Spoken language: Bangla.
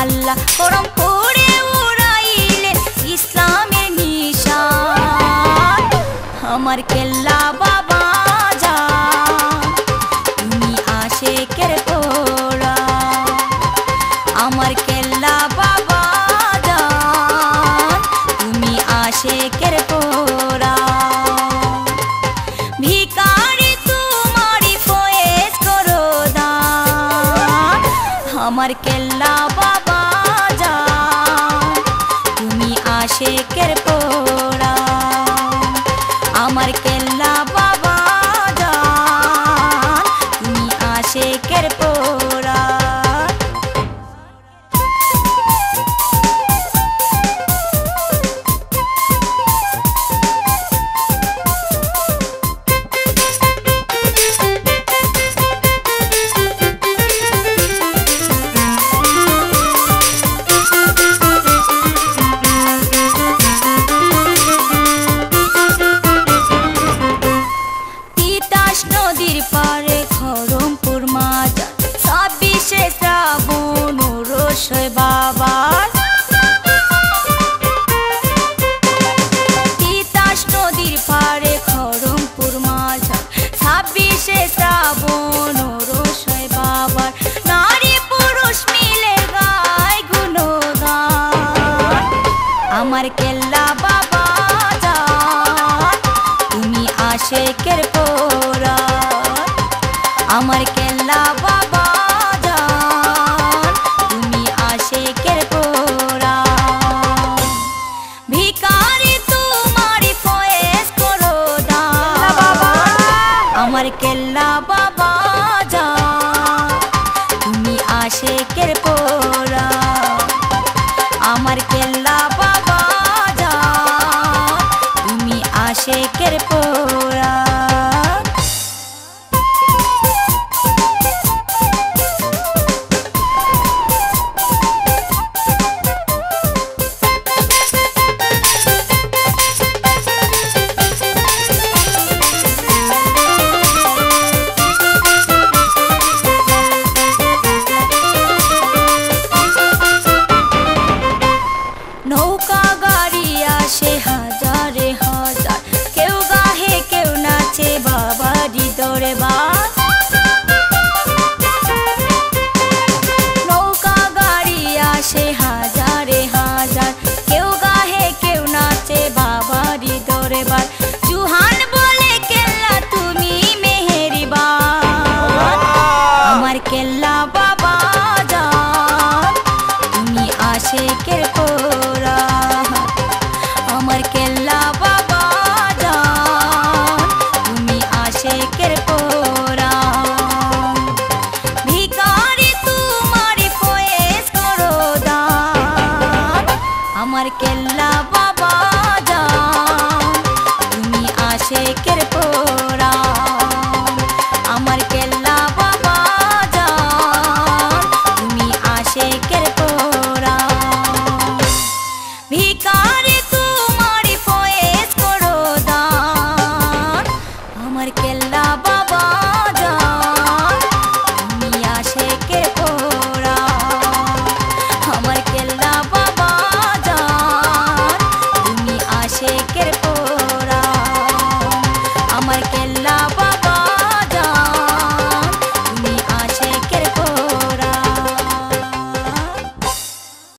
আল্লাহ করম করে উড়াইলে ইসলামের নিশান। আমার কেল্লা আমার কেল্লা বাবা যা তুমি আশেকের পর আমার কেল্লা বাবা তুমি আসে কের পোরা ভিকারি তোমার ফয়েস করো বাবা। আমার কেল্লা বাবা তুমি আসে কের পোরা আমার কেল্লা বাবা তুমি আসে কের পোরা ওরে বাস নৌকা গাড়ি আসে হাজারে হাজার। কেউ গাহে কেউ নাচে বাবারি দরে বাস কেল্লা বাবা যাও। তুমি আশেকের পোড়া। আমার কেল্লা বাবা যাও। তুমি আশেকের পোড়া। ভিকারি তোমার ফয়েজ করো আমার কেল্লা